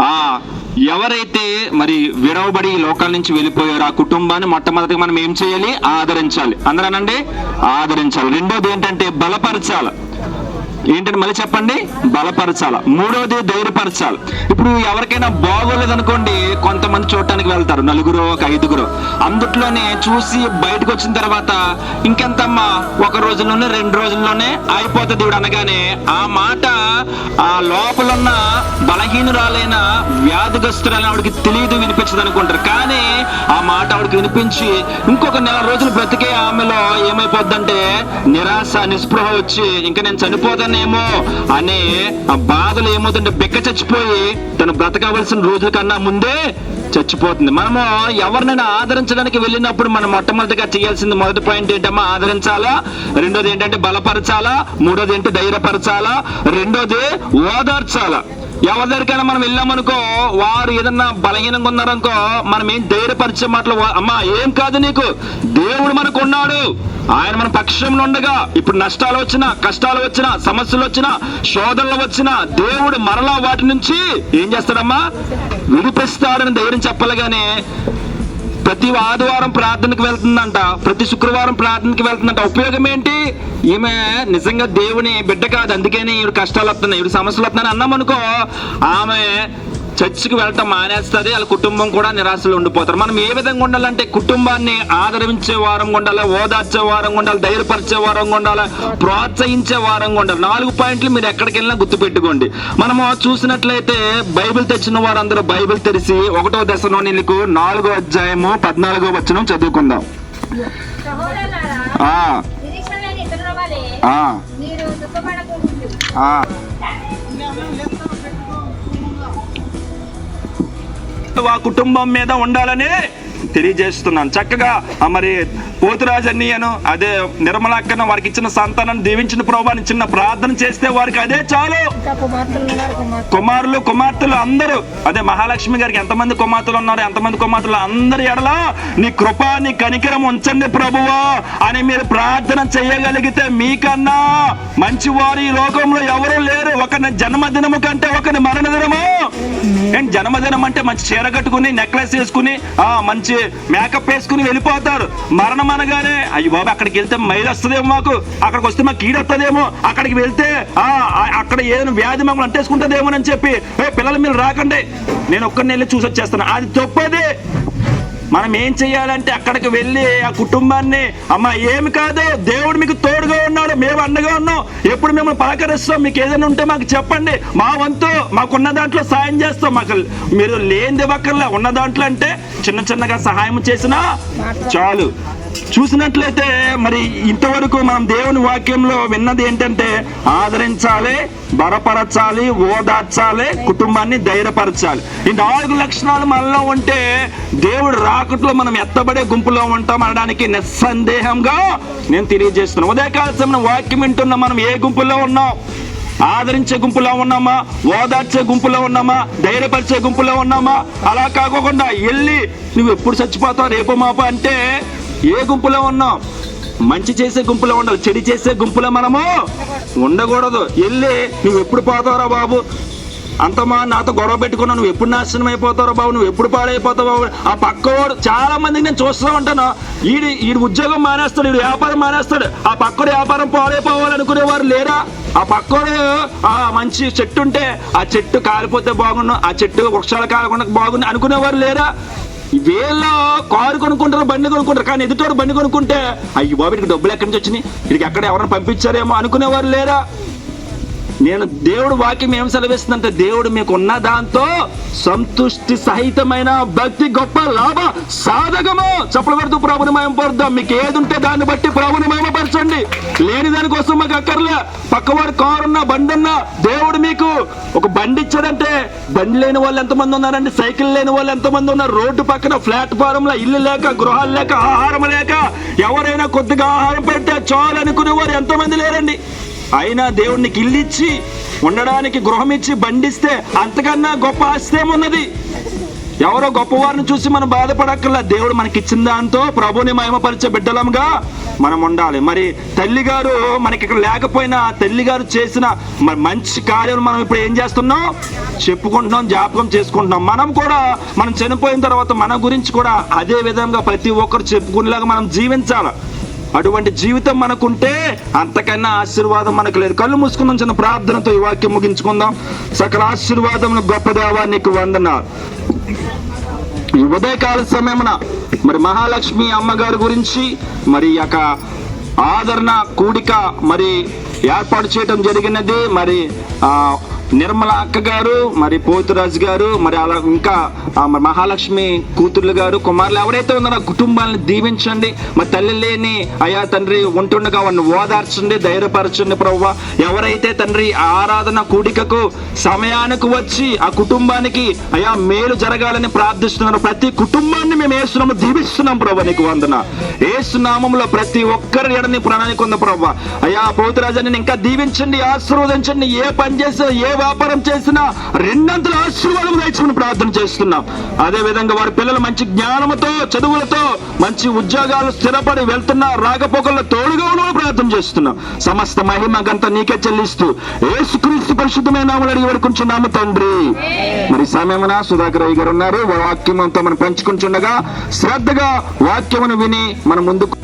ఆ ఎవరైతే మరి విడవబడి లోకాల నుంచి వెళ్ళిపోయారో ఆ కుటుంబాన్ని మొట్టమొదటిగా మనం ఏం చేయాలి? ఆదరించాలి. అందరనండి ఆదరించాలి. రెండోది ఏంటంటే బలపరచాలి. ఏంటంటే మళ్ళీ చెప్పండి? బలపరచాల. మూడవది ధైర్యపరచాలి. ఇప్పుడు ఎవరికైనా బాగోలేదు అనుకోండి కొంతమంది చూడటానికి వెళ్తారు. నలుగురు ఒక ఐదుగురు. అందుట్లోనే చూసి బయటకు వచ్చిన తర్వాత ఇంకెంతమ్మా ఒక రోజుల్లోనే రెండు రోజుల్లోనే అయిపోతుంది ఇవిడు అనగానే ఆ మాట ఆ లోపల ఉన్న బలహీనురాలైన వ్యాధిగ్రస్తురాలని ఆవిడకి తెలియదు వినిపించదు అనుకుంటారు. కానీ ఆ మాట ఆవిడకి వినిపించి ఇంకొక నెల రోజులు బ్రతికే ఆమెలో ఏమైపోద్దంటే నిరాశ నిస్పృహ వచ్చి ఇంకా నేను చనిపోతానేమో అనే ఆ బాధలు ఏమవుతుంటే బిక్క చచ్చిపోయి తను బ్రతకవలసిన రోజుల కన్నా ముందే చచ్చిపోతుంది. మనము ఎవరినైనా ఆదరించడానికి వెళ్ళినప్పుడు మనం మొట్టమొదటిగా చేయాల్సింది మొదటి పాయింట్ ఏంటమ్మా? ఆదరించాలా? రెండోది ఏంటంటే బలపరచాలా? మూడోది ఏంటి ధైర్యపరచాలా? రెండోది ఓదార్చాలా? ఎవరి మనం వెళ్ళామనుకో వారు ఏదన్నా బలహీనంగా ఉన్నారనుకో మనం ఏం ధైర్యపరిచే మాటలు అమ్మా ఏం కాదు నీకు. దేవుడు మనకు ఉన్నాడు. ఆయన మన పక్షంలో ఉండగా ఇప్పుడు నష్టాలు వచ్చినా కష్టాలు వచ్చినా సమస్యలు వచ్చినా శోధనలు వచ్చినా దేవుడు మరలా వాటి నుంచి ఏం చేస్తాడమ్మా? విడిపిస్తాడని ధైర్యం చెప్పాలి కానీ ప్రతి ఆదివారం ప్రార్థనకి వెళ్తుందంట ప్రతి శుక్రవారం ప్రార్థనకి వెళ్తుందంట. ఉపయోగం ఏంటి? ఈమె నిజంగా దేవుని బిడ్డ కాదు అందుకని ఈవిడ కష్టాలు వస్తున్నాయి ఈవిడ సమస్యలు వస్తున్నాయి అన్నాం అనుకో ఆమె చర్చికి వెళ్ళటం మానేస్తుంది వాళ్ళ కుటుంబం కూడా నిరాశలో ఉండిపోతారు. మనం ఏ విధంగా ఉండాలంటే కుటుంబాన్ని ఆదరించే వారంగా ఉండాలి ఓదార్చే వారంగా ఉండాలి ధైర్యపరిచే వారంగా ఉండాలి ప్రోత్సహించే వారంగా ఉండాలి. నాలుగు పాయింట్లు మీరు ఎక్కడికి వెళ్ళినా గుర్తుపెట్టుకోండి. మనము చూసినట్లయితే బైబిల్ తెచ్చిన వారందరూ బైబిల్ తెరిచి ఒకటో దశలో నీకు నాలుగో అధ్యాయము పద్నాలుగో వచనం చదువుకుందాం. ఆ. ఆ. ఆ కుటుంబం మీద ఉండాలని తెలియజేస్తున్నాను. చక్కగా మరి పోతురాజు అన్నయ్యను అదే నిర్మలాక్కను వారికి ఇచ్చిన సంతానాన్ని దీవించిన ప్రభాని చిన్న ప్రార్థన చేస్తే వారికి అదే చాలు. కుమారులు కుమార్తెలు అందరూ. అదే మహాలక్ష్మి గారికి ఎంతమంది కుమార్తెలు ఉన్నారు ఎంతమంది కుమార్తెలు అందరి ఎడల నీ కృప నీ కనికరం ఉంచండి ప్రభువా అని మీరు ప్రార్థన చేయగలిగితే మీకన్నా మంచి వారు ఈ లోకంలో ఎవరు లేరు. ఒకరి జన్మదినము కంటే ఒకరి మరణ దినము ఏంటి జన్మదినం అంటే మంచి చీర కట్టుకుని నెక్లెస్ వేసుకుని ఆ మంచి మేకప్ వేసుకుని వెళ్ళిపోతారు. మరణం అనగానే అయ్యి బాబు అక్కడికి వెళ్తే మైలు వస్తుందేమో మాకు. అక్కడికి వస్తే మాకు కీడొస్తుందేమో అక్కడికి వెళ్తే ఆ అక్కడ ఏదైనా వ్యాధి మమ్మల్ని అంటేసుకుంటుందేమో అని చెప్పి పిల్లలు మీరు రాకండి. నేను ఒక్కరిని వెళ్ళి చూసి వచ్చేస్తాను. అది తప్పది. మనం ఏం చెయ్యాలంటే అక్కడికి వెళ్ళి ఆ కుటుంబాన్ని అమ్మ ఏమి కాదు దేవుడు మీకు తోడుగా ఉన్నాడు మేము అండగా ఉన్నాం. ఎప్పుడు మిమ్మల్ని పలకరిస్తాం? మీకు ఏదైనా ఉంటే మాకు చెప్పండి. మా వంతు మాకున్న దాంట్లో సాయం చేస్తాం. మాకు మీరు లేనిది ఇవ్వక్కర్లే ఉన్న దాంట్లో అంటే చిన్న చిన్నగా సహాయం చేసినా చాలు. చూసినట్లయితే మరి ఇంతవరకు మనం దేవుని వాక్యంలో విన్నది ఏంటంటే ఆదరించాలి బలపరచాలి ఓదార్చాలి కుటుంబాన్ని ధైర్యపరచాలి. ఈ నాలుగు లక్షణాలు మనలో ఉంటే దేవుడు రాకట్లో మనం ఎత్తబడే గుంపులో ఉంటాం అనడానికి నిస్సందేహంగా నేను తెలియజేస్తున్నాను. ఉదయకాల సమయం వాక్యం వింటున్న మనం ఏ గుంపులో ఉన్నాం? ఆదరించే గుంపులో ఉన్నామా? ఓదార్చే గుంపులో ఉన్నామా? ధైర్యపరిచే గుంపులో ఉన్నామా? అలా కాకుండా వెళ్ళి నువ్వు ఎప్పుడు చచ్చిపోతావు రేపు మాప అంటే ఏ గుంపులో ఉన్నాం? మంచి చేసే గుంపులో ఉండాలి చెడు చేసే గుంపులో మనము ఉండకూడదు. వెళ్ళి నువ్వు ఎప్పుడు పోతావురా బాబు? అంతమా నాతో గొడవ పెట్టుకున్నా నువ్వు ఎప్పుడు నాశనం అయిపోతారో బాబు? నువ్వు ఎప్పుడు పాడైపోతావు బాబు? ఆ పక్కవాడు చాలా మందికి నేను చూస్తూ ఉంటాను. ఈడి ఈడు ఉద్యోగం మానేస్తాడు ఈడు వ్యాపారం మానేస్తాడు. ఆ పక్కడు వ్యాపారం పాడైపోవాలనుకునేవారు లేరా? ఆ పక్కడు ఆ మంచి చెట్టు ఉంటే ఆ చెట్టు కాలిపోతే బాగుండు ఆ చెట్టు వృక్షాలు కాలకుండా బాగుంది అనుకునేవారు లేరా? వీళ్ళ కారు కొనుక్కుంటారు బండి కొనుక్కుంటారు కానీ ఎదుటోడు బండి కొనుక్కుంటే అయ్యి బాబు ఇక్కడికి డబ్బులు ఎక్కడి నుంచి వచ్చినాయి? ఇక్కడికి ఎక్కడ ఎవరైనా పంపించారేమో అనుకునేవారు లేరా? నేను దేవుడు వాక్యం ఏం సెలవిస్తుందంటే దేవుడు మీకు ఉన్న దాంతో సంతుష్టి సహితమైన భక్తి గొప్ప లాభ సాధకము. చప్పలు పెడుతూ ప్రభుని మయంపరుద్దాం మీకు ఏది ఉంటే దాన్ని బట్టి ప్రభుని తీర్చండి లేని దానికోసం మాకు అక్కర్లే. పక్కవాడు కారున్నా బండి ఉన్నా దేవుడు మీకు ఒక బండి ఇచ్చాడంటే బండి లేని వాళ్ళు ఎంతమంది ఉన్నారండి? సైకిల్ లేని వాళ్ళు ఎంతమంది ఉన్నారు? రోడ్డు పక్కన ప్లాట్ఫారంలో ఇల్లు లేక గృహాలు లేక ఆహారం లేక ఎవరైనా కొద్దిగా ఆహారం పెడితే చాలు అనుకునేవారు ఎంతమంది లేరండి? అయినా దేవుడు నీకు ఇల్లు ఇచ్చి ఉండడానికి గృహం ఇచ్చి బండిస్తే అంతకన్నా గొప్ప ఆశ్రయమున్నది ఎవరో గొప్పవారిని చూసి మనం బాధపడక్కర్లా? దేవుడు మనకి ఇచ్చిన దాంతో ప్రభుని మహిమపరిచే బిడ్డలంగా మనం ఉండాలి. మరి తల్లిగారు మనకి ఇక్కడ లేకపోయినా తల్లి గారు చేసిన మరి మంచి కార్యం మనం ఇప్పుడు ఏం చేస్తున్నాం? చెప్పుకుంటున్నాం జ్ఞాపకం చేసుకుంటున్నాం. మనం కూడా మనం చనిపోయిన తర్వాత మన గురించి కూడా అదే విధంగా ప్రతి ఒక్కరు చెప్పుకునేలాగా మనం జీవించాలి. అటువంటి జీవితం మనకుంటే అంతకన్నా ఆశీర్వాదం మనకు లేదు. కళ్ళు మూసుకుందాం చిన్న ప్రార్థనతో ఈ వాక్యం ముగించుకుందాం. సకల ఆశీర్వాదం గొప్ప దేవా నీకు వందనాలు. ఈ ఉదయకాల సమయమున మరి మహాలక్ష్మి అమ్మగారి గురించి మరి యొక్క ఆదరణ కూడిక మరి ఏర్పాటు చేయడం జరిగినది మరి ఆ నిర్మల అక్క గారు మరి పోతురాజు గారు మరి అలా ఇంకా మరి మహాలక్ష్మి కూతుర్లు గారు కుమారులు ఎవరైతే ఉన్నారో ఆ కుటుంబాలను దీవించండి. మరి తల్లి లేని అయ్యా తండ్రి ఉంటుండగా వాడిని ఓదార్చండి ధైర్యపరచండి ప్రవ్వ. ఎవరైతే తండ్రి ఆరాధన కూడికకు సమయానికి వచ్చి ఆ కుటుంబానికి అయా మేలు జరగాలని ప్రార్థిస్తున్నారు ప్రతి కుటుంబాన్ని మేము ఏసునాము దీవిస్తున్నాం ప్రభు నీకు వందన. ఏసునామంలో ప్రతి ఒక్కరి ఎడని ప్రణాళిక ఉంది ప్రవ్వ. అయా పోతురాజాన్ని ఇంకా దీవించండి ఆశీర్వదించండి. ఏ పని చేసినా ఏ వ్యాపారం చేసిన రెండంతల ఆశీర్వాదం దయచుకుని ప్రార్థన చేస్తున్నాం. అదే విధంగా వారి పిల్లలు మంచి జ్ఞానముతో చదువులతో మంచి ఉద్యోగాలు స్థిరపడి వెళ్తున్న రాకపోకల్లో తోడుగా ఉండమని ప్రార్థన చేస్తున్నాం. సమస్త మహిమ గంత నీకే చెల్లిస్తూ ఏసుక్రీస్తు పరిశుద్ధమైన అడిగి వేడుకుంటున్నాము తండ్రి. మరి సమయమున సుధాకర్ అయ్య గారు ఉన్నారు. వాక్యమంతో మనం పంచుకుంటుండగా శ్రద్ధగా వాక్యమును విని మన ముందుకు